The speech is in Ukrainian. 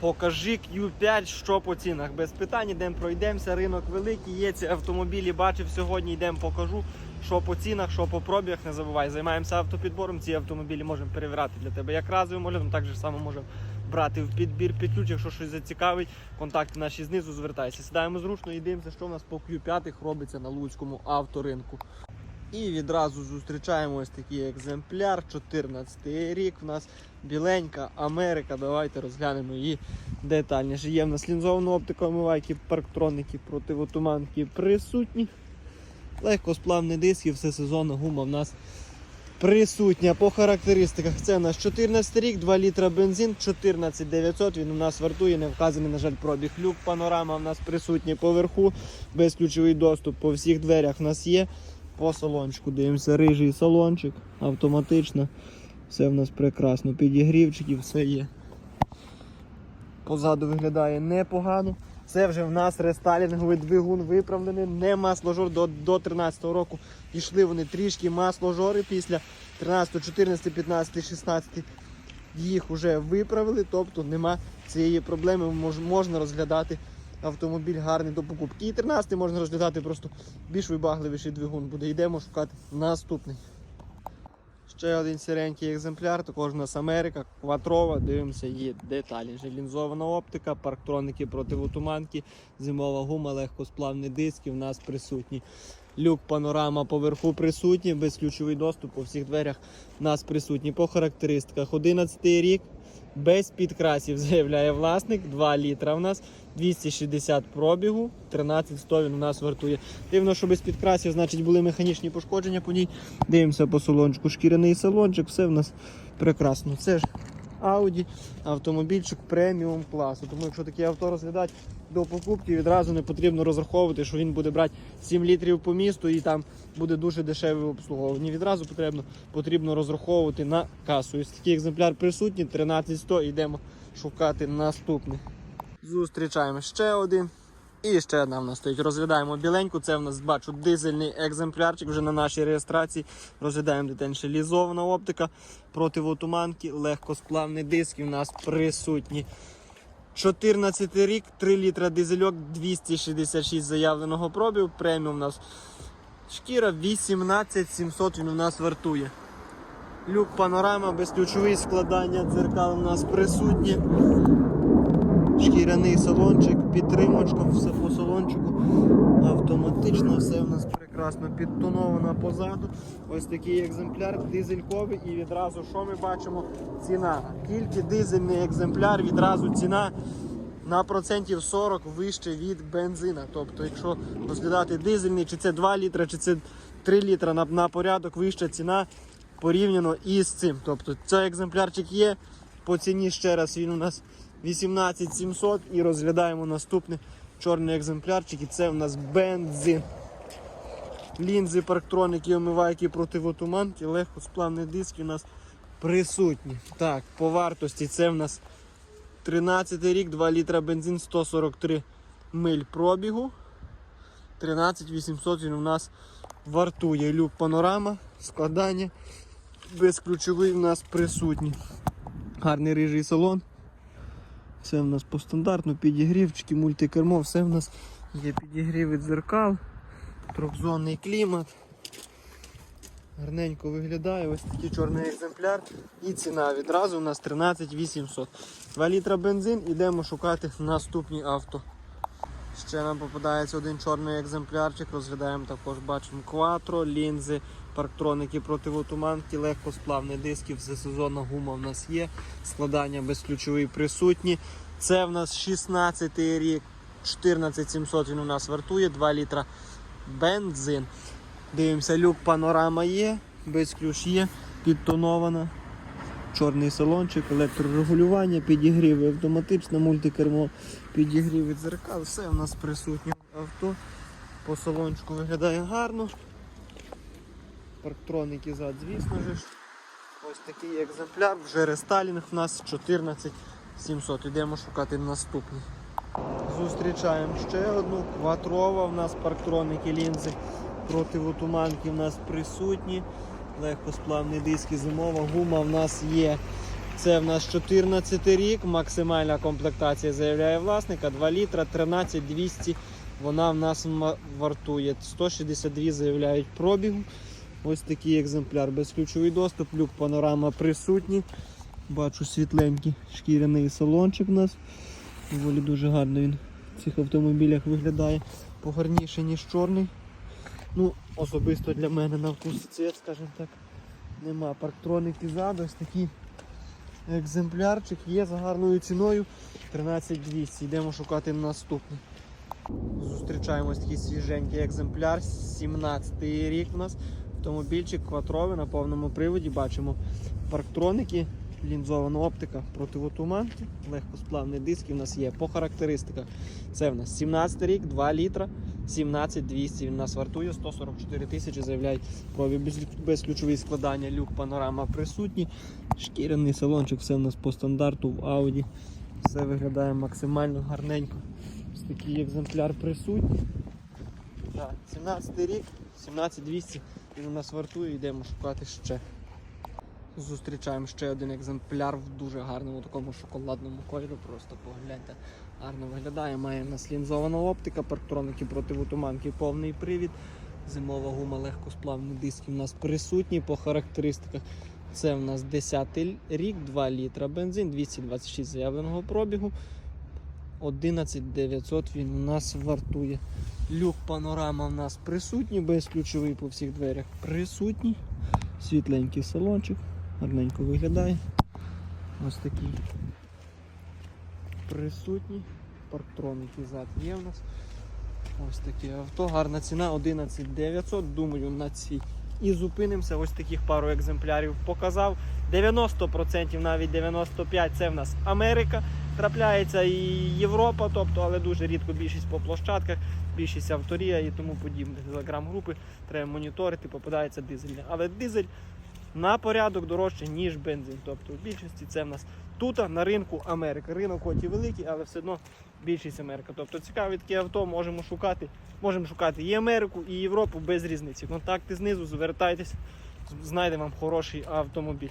Покажи Q5, що по цінах. Без питань, йдемо пройдемося. Ринок великий, є ці автомобілі. Бачив сьогодні, йдемо покажу, що по цінах, що по пробігах. Не забувай, займаємося автопідбором. Ці автомобілі можемо перевіряти для тебе як разовим оглядом, так же само можемо брати в підбір під ключ, якщо щось зацікавить. Контакти наші знизу звертайся. Сідаємо зручно і дивимося, що в нас по Q5 робиться на Луцькому авторинку. І відразу зустрічаємо ось такий екземпляр. 14 рік. В нас біленька Америка. Давайте розглянемо її детальніше. Є в нас лінзована оптика, омивайки, парктроники, противотуманки присутні. Легкосплавний диск і все сезонна гума в нас присутня. По характеристиках це у нас 14 рік, 2 літра бензин, 14900. Він у нас вартує, не вказаний, на жаль, пробіг. Люк, панорама в нас присутня поверху, безключовий доступ по всіх дверях в нас є. По салончику дивимося, рижий салончик, автоматично. Все в нас прекрасно. Підігрівчики, все є. Позаду виглядає непогано. Це вже в нас рестайлінговий двигун виправлений, не масложор до, до 13-го року. Пішли вони трішки масложори після 13, 14, 15, 16 їх вже виправили, тобто нема цієї проблеми. Мож, можна розглядати автомобіль гарний до покупки. І 13 можна розглядати просто більш вибагливіший двигун буде. Йдемо шукати наступний. Ще один сіренький екземпляр, також у нас Америка, кватрова, дивимося її деталі. Лінзована оптика, парктроники противотуманки, зимова гума, легкосплавні диски в нас присутні. Люк, панорама поверху присутні, безключовий доступ по всіх дверях в нас присутні. По характеристиках 11 рік, без підкрасів, заявляє власник, 2 літра в нас, 260 пробігу, 13100 він у нас вартує. Дивно, що без підкрасів, значить були механічні пошкодження по ній. Дивимося по салончику, шкіряний салончик, все в нас прекрасно. Це ж Audi, автомобільчик преміум класу. Тому якщо таке авто розглядати до покупки, відразу не потрібно розраховувати, що він буде брати 7 літрів по місту і там буде дуже дешеве обслуговування. Відразу потрібно, потрібно розраховувати на касу. Ось такий екземпляр присутній, 13100, йдемо шукати наступний. Зустрічаємо ще один. І ще одна в нас стоїть. Розглядаємо біленьку. Це в нас бачу дизельний екземплярчик вже на нашій реєстрації. Розглядаємо детальніше лізована оптика, противотуманки, легкосплавний диск і в нас присутні. 14 рік, 3 літра дизельок, 266 заявленого пробігу. Преміум у нас шкіра 18700 він у нас вартує. Люк панорама, безключовий складання дзеркал у нас присутні. Шкіряний салончик, підтримочка, по салончику. Автоматично, все в нас прекрасно підтоновано позаду. Ось такий екземпляр дизельковий і відразу що ми бачимо? Ціна. Тільки дизельний екземпляр, відразу ціна на процентів 40 вище від бензина. Тобто, якщо розглядати дизельний, чи це 2 літра, чи це 3 літра на, на порядок вища ціна порівняно із цим. Тобто цей екземплярчик є. По ціні ще раз він у нас 18700 і розглядаємо наступний чорний екземплярчик. І це у нас бензин. Лінзи, парктроники, омивайки, противотуманки, легкосплавні диски у нас присутні. Так, по вартості це в нас 13 рік, 2 літра бензин, 143 миль пробігу. 13800 він у нас вартує. Люк панорама, складання. Безключовий у нас присутній. Гарний рижий салон. Все в нас по стандартну, підігрівчики, мультикермо, все в нас є підігріви дзеркал, трьохзонний клімат. Гарненько виглядає, ось такий чорний екземпляр. І ціна відразу у нас 13 800. 2 літра бензин, ідемо шукати наступні авто. Ще нам попадається один чорний екземплярчик, розглядаємо також, бачимо кватро, лінзи, парктроники противотуманки, легкосплавні диски, всесезонна гума в нас є, складання безключовий присутні. Це в нас 16 рік, 14700 він у нас вартує, 2 літра бензин. Дивимося, люк панорама є, безключ є, підтонована. Чорний салончик, електрорегулювання, підігріви автоматично, мультикермо, підігріви дзеркал, все у нас присутнє авто. По салончику виглядає гарно. Парктроники зад, звісно ж. Ось такий екземпляр, вже рестайлінг у нас 14700. Йдемо шукати наступний. Зустрічаємо ще одну кватрова. У нас парктроники лінзи противотуманки в нас присутні. Легкосплавні диски зимова гума в нас є. Це в нас 14 рік, максимальна комплектація заявляє власника, 2 літра, 13 200. Вона в нас вартує 162 заявляють пробігу. Ось такий екземпляр, безключовий доступ, люк панорама присутній. Бачу світленький шкіряний салончик у нас. Доволі дуже гарно він в цих автомобілях виглядає погарніше, ніж чорний. Ну, особисто для мене на вкус цвіт, скажімо так, нема. Парктроники ззаду, ось такий екземплярчик є за гарною ціною 13200. Йдемо шукати наступний. Зустрічаємо ось такий свіженький екземпляр, 17 рік у нас. Автомобільчик квадровий на повному приводі. Бачимо парктроники, лінзована оптика, противотуманки, легкосплавні диски в нас є. По характеристиках це в нас 17 рік, 2 літра, 17200. Він нас вартує 144 тисячі. Заявляють пробіг безключові складання, люк, панорама присутні. Шкіряний салончик, все в нас по стандарту в Audi. Все виглядає максимально гарненько. Ось такий екземпляр присутній. Так, 17 рік, 17200. Він у нас вартує, йдемо шукати ще. Зустрічаємо ще один екземпляр в дуже гарному такому шоколадному кольорі. Просто погляньте, гарно виглядає. Має в нас лінзована оптика, парктроники противотуманки, повний привід. Зимова гума, легкосплавні диски у нас присутні по характеристиках. Це в нас 10 рік, 2 літра бензин, 226 заявленого пробігу. 11900 він у нас вартує. Люк панорама у нас присутній, безключовий по всіх дверях присутній. Світленький салончик, гарненько виглядає. Ось такий присутній. Парктроники зад є в нас. Ось таке авто, гарна ціна 11900. Думаю, на цій і зупинимося. Ось таких пару екземплярів показав. 90%, навіть 95% це в нас Америка. Трапляється і Європа, тобто, але дуже рідко більшість по площадках, більшість авторія і тому подібне. Телеграм-групи треба моніторити, попадається дизельне. Але дизель на порядок дорожче, ніж бензин. Тобто в більшості це в нас тут на ринку Америка. Ринок хоч і великий, але все одно більшість Америка. Тобто цікаві такі авто можемо шукати. Можемо шукати і Америку, і Європу без різниці. Контакти знизу, звертайтесь, знайдемо вам хороший автомобіль.